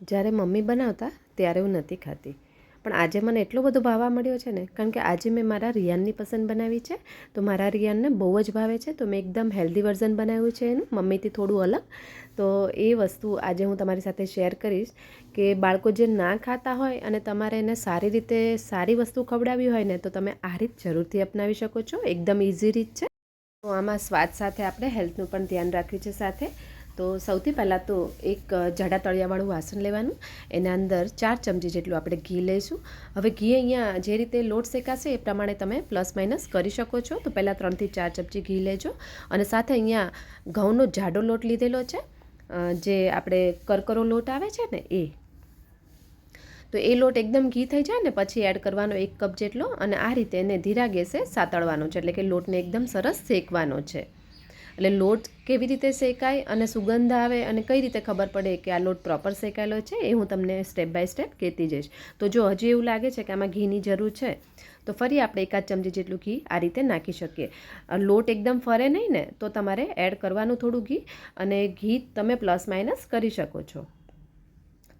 જ્યારે મમ્મી બનાવતા ત્યારે હું નથી ખાતી. પણ આજે મને એટલો બધો ભાવવા મળ્યો છે ને, કારણ કે આજે મેં મારા રિયાનની પસંદ બનાવી છે, તો મારા રિયાનને બહુ જ ભાવે છે, તો મેં એકદમ હેલ્ધી વર્ઝન બનાવ્યું છે એનું, મમ્મીથી થોડું અલગ. તો એ વસ્તુ આજે હું તમારી સાથે શેર કરીશ કે બાળકો જે ના ખાતા હોય અને તમારે એને સારી રીતે સારી વસ્તુ ખવડાવી હોય ને, તો તમે આ રીત જરૂરથી અપનાવી શકો છો. એકદમ ઇઝી રીત છે. તો આમાં સ્વાદ સાથે આપણે હેલ્થનું પણ ધ્યાન રાખ્યું છે સાથે. તો સૌથી પહેલાં તો એક જાડા તળિયાવાળું વાસણ લેવાનું. એના અંદર ચાર ચમચી જેટલું આપણે ઘી લઈશું. હવે ઘી અહીંયા જે રીતે લોટ શેકાશે એ પ્રમાણે તમે પ્લસ માઇનસ કરી શકો છો. તો પહેલાં ત્રણથી ચાર ચમચી ઘી લેજો. અને સાથે અહીંયા ઘઉંનો જાડો લોટ લીધેલો છે. જે આપણે કરકરો લોટ આવે છે ને, એ. તો એ લોટ એકદમ ઘી થઈ જાય ને પછી એડ કરવાનો એક કપ જેટલો. અને આ રીતે એને ધીરા ગેસે સાતળવાનો છે. એટલે કે લોટને એકદમ સરસ શેકવાનો છે. એટલે લોટ કેવી રીતે શેકાય અને સુગંધ આવે અને કઈ રીતે ખબર પડે કે આ લોટ પ્રોપર શેકાયેલો છે એ હું તમને સ્ટેપ બાય સ્ટેપ કહેતી જઈશ. તો જો હજી એવું લાગે છે કે આમાં ઘીની જરૂર છે, તો ફરી આપણે એકાદ ચમચી જેટલું ઘી આ રીતે નાખી શકીએ. લોટ એકદમ ફરે નહીં ને, તો તમારે એડ કરવાનું થોડું ઘી અને ઘી તમે પ્લસ માઇનસ કરી શકો છો.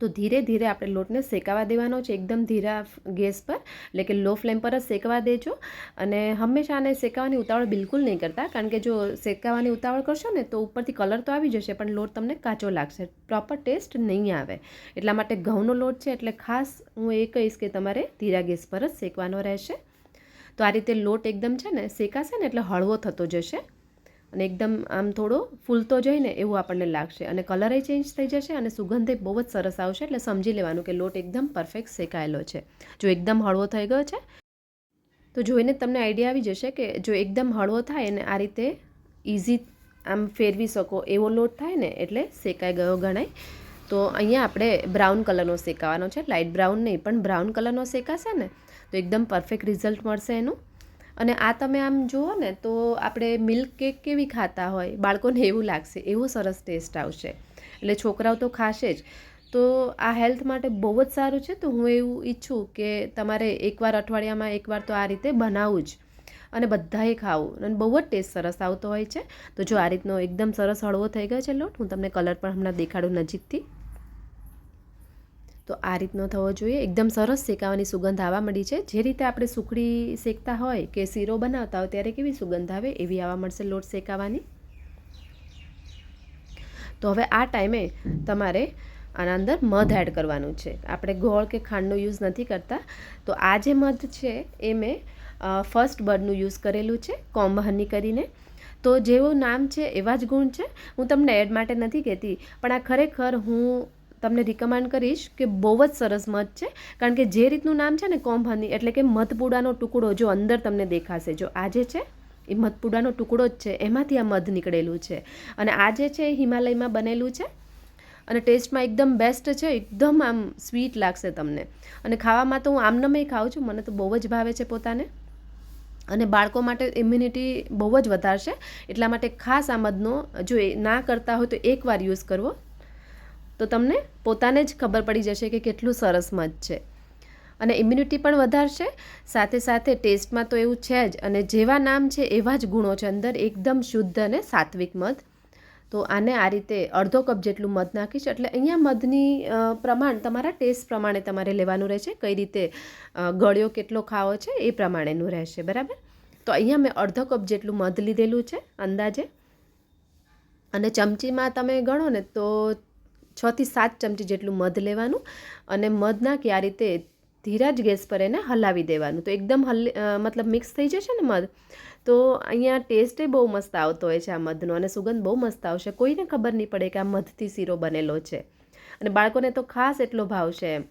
તો ધીરે ધીરે આપણે લોટને શેકાવા દેવાનો છે એકદમ ધીરા ગેસ પર, એટલે કે લો ફ્લેમ પર જ શેકવા દેજો. અને હંમેશા આને શેકાવાની ઉતાવળ બિલકુલ નહીં કરતા, કારણ કે જો શેકાવાની ઉતાવળ કરશો ને તો ઉપરથી કલર તો આવી જશે, પણ લોટ તમને કાચો લાગશે. પ્રોપર ટેસ્ટ નહીં આવે. એટલા માટે ઘઉંનો લોટ છે, એટલે ખાસ હું એ કહીશ કે તમારે ધીરા ગેસ પર જ શેકવાનો રહેશે. તો આ રીતે લોટ એકદમ છે ને શેકાશે ને એટલે હળવો થતો જશે. અને એકદમ આમ થોડો ફૂલતો જઈને એવું આપણને લાગશે. અને કલરે ચેન્જ થઈ જશે અને સુગંધે બહુ જ સરસ આવશે. એટલે સમજી લેવાનું કે લોટ એકદમ પરફેક્ટ શેકાયેલો છે. જો એકદમ હળવો થઈ ગયો છે, તો જોઈને તમને આઈડિયા આવી જશે કે જો એકદમ હળવો થાય અને આ રીતે ઇઝી આમ ફેરવી શકો એવો લોટ થાય ને, એટલે શેકાઈ ગયો ગણાય. તો અહીંયા આપણે બ્રાઉન કલરનો શેકાવાનો છે. લાઇટ બ્રાઉન નહીં, પણ બ્રાઉન કલરનો શેકાશે ને, તો એકદમ પરફેક્ટ રિઝલ્ટ મળશે એનું. અને આ તમે આમ જુઓ ને, તો આપણે મિલ્ક કેક કેવી ખાતા હોય, બાળકોને એવું લાગશે, એવો સરસ ટેસ્ટ આવશે. એટલે છોકરાઓ તો ખાશે જ. તો આ હેલ્થ માટે બહુ જ સારું છે. તો હું એવું ઈચ્છું કે તમારે એકવાર અઠવાડિયામાં એકવાર તો આ રીતે બનાવવું જ. અને બધાએ ખાવું. અને બહુ જ ટેસ્ટ સરસ આવતો હોય છે. તો જો આ રીતનો એકદમ સરસ હળવો થઈ ગયો છે લોટ, હું તમને કલર પણ હમણાં દેખાડું નજીકથી. તો આ રીતનો થવો જોઈએ. એકદમ સરસ શેકાવાની સુગંધ આવવા મળી છે. જે રીતે આપણે સુખડી શેકતા હોય કે શીરો બનાવતા હોય ત્યારે કેવી સુગંધ આવે એવી આવવા મળશે લોટ શેકાવાની. તો હવે આ ટાઈમે તમારે આના અંદર મધ એડ કરવાનું છે. આપણે ગોળ કે ખાંડનો યુઝ નથી કરતા. તો આ જે મધ છે એ મેં ફર્સ્ટ બર્ડનું યુઝ કરેલું છે કોમ્બ હની કરીને. તો જેવું નામ છે એવા જ ગુણ છે. હું તમને એડ માટે નથી કહેતી, પણ આ ખરેખર હું તમને રિકમેન્ડ કરીશ કે બહુ જ સરસ મધ છે. કારણ કે જે રીતનું નામ છે ને કોંભાની એટલે કે મધપુડાનો ટુકડો જો અંદર તમને દેખાશે. જો આ જે છે, એ મધપુડાનો ટુકડો જ છે. એમાંથી આ મધ નીકળેલું છે. અને આ જે છે, એ હિમાલયમાં બનેલું છે. અને ટેસ્ટમાં એકદમ બેસ્ટ છે. એકદમ આમ સ્વીટ લાગશે તમને. અને ખાવામાં તો હું આમનમય ખાઉં છું. મને તો બહુ જ ભાવે છે પોતાને. અને બાળકો માટે ઇમ્યુનિટી બહુ જ વધારશે. એટલા માટે ખાસ આ મધનો જો એ ના કરતા હોય તો એકવાર યુઝ કરવો. તો તમને પોતાને જ ખબર પડી જશે કે કેટલું સરસ મધ છે. અને ઇમ્યુનિટી પણ વધારશે. સાથે સાથે ટેસ્ટમાં તો એવું છે જ. અને જેવા નામ છે એવા જ ગુણો છે. અંદર એકદમ શુદ્ધ અને સાત્વિક મધ. તો આને આ રીતે અડધો કપ જેટલું મધ નાખીશ. એટલે અહીંયા મધની પ્રમાણ તમારા ટેસ્ટ પ્રમાણે તમારે લેવાનું રહેશે. કઈ રીતે ગળ્યો કેટલો ખાવો છે એ પ્રમાણેનું રહેશે. બરાબર? તો અહીંયા મેં અડધો કપ જેટલું મધ લીધેલું છે અંદાજે. અને ચમચીમાં તમે ગણો ને તો છથી સાત ચમચી જેટલું મધ લેવાનું અને મધ નાખી આ રીતે ધીરા જ ગેસ પર એને હલાવી દેવાનું. તો એકદમ હલ મતલબ મિક્સ થઈ જશે ને મધ? તો અહીંયા ટેસ્ટે બહુ મસ્ત આવતો હોય છે આ મધનો અને સુગંધ બહુ મસ્ત આવશે. કોઈને ખબર નહીં પડે કે આ મધથી શીરો બનેલો છે. અને બાળકોને તો ખાસ એટલો ભાવશે એમ.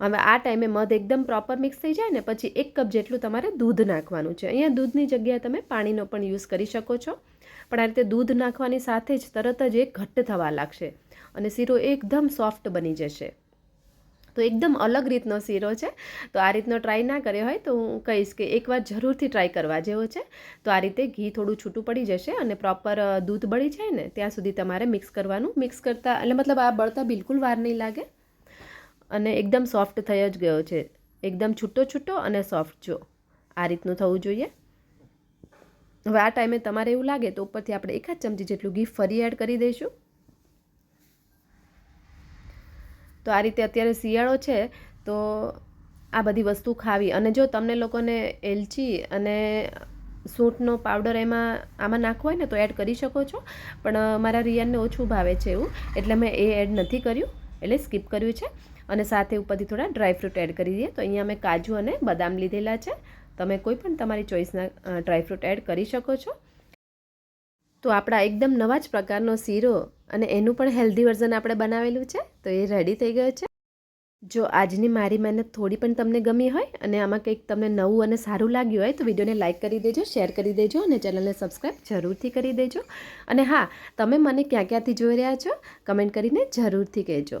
હવે આ ટાઈમે મધ એકદમ પ્રોપર મિક્સ થઈ જાય ને, પછી એક કપ જેટલું તમારે દૂધ નાખવાનું છે. અહીંયા દૂધની જગ્યાએ તમે પાણીનો પણ યુઝ કરી શકો છો. પણ આ રીતે દૂધ નાખવાની સાથે જ તરત જ એ ઘટ્ટ થવા લાગશે અને શીરો એકદમ સોફ્ટ બની જશે. તો એકદમ અલગ રીતનો શીરો છે. તો આ રીતનો ટ્રાય ના કર્યો હોય તો હું કહીશ કે એકવાર જરૂરથી ટ્રાય કરવા જેવો છે. તો આ રીતે ઘી થોડું છૂટું પડી જશે અને પ્રોપર દૂધ બળી જાય ને, ત્યાં સુધી તમારે મિક્સ કરવાનું. મિક્સ કરતાં, એટલે મતલબ આ બળતા બિલકુલ વાર નહીં લાગે. અને એકદમ સોફ્ટ થઈ જ ગયો છે. એકદમ છૂટો છૂટો અને સોફ્ટ જો. આ રીતનું થવું જોઈએ. હવે આ ટાઈમે તમારે એવું લાગે તો ઉપરથી આપણે એકાદ ચમચી જેટલું ઘી ફરી એડ કરી દઈશું. તો આ રીતે અત્યારે શિયાળો છે તો આ બધી વસ્તુ ખાવી. અને જો તમને લોકોને એલચી અને સૂંઠનો પાવડર એમાં આમાં નાખવો હોય ને તો એડ કરી શકો છો. પણ મારા રિયાનને ઓછું ભાવે છે એવું. એટલે મેં એ એડ નથી કર્યું. એટલે સ્કીપ કર્યું છે. અને સાથે ઉપરથી થોડા ડ્રાયફ્રૂટ એડ કરી દઈએ. તો અહીંયા મેં કાજુ અને બદામ લીધેલા છે. તમે કોઈ પણ તમારી ચોઈસના ડ્રાયફ્રૂટ એડ કરી શકો છો. તો આપણા એકદમ નવા જ પ્રકારનો શીરો અને એનું પણ હેલ્ધી વર્ઝન આપણે બનાવેલું છે. તો એ રેડી થઈ ગયો છે. જો આજની મારી મહેનત થોડી પણ તમને ગમી હોય અને આમાં કંઈક તમને નવું અને સારું લાગ્યું હોય તો વિડીયોને લાઇક કરી દેજો શેર કરી દેજો અને ચેનલને સબસ્ક્રાઈબ જરૂરથી કરી દેજો. અને હા, તમે મને ક્યાં ક્યાંથી જોઈ રહ્યા છો? કમેન્ટ કરીને જરૂરથી કહેજો.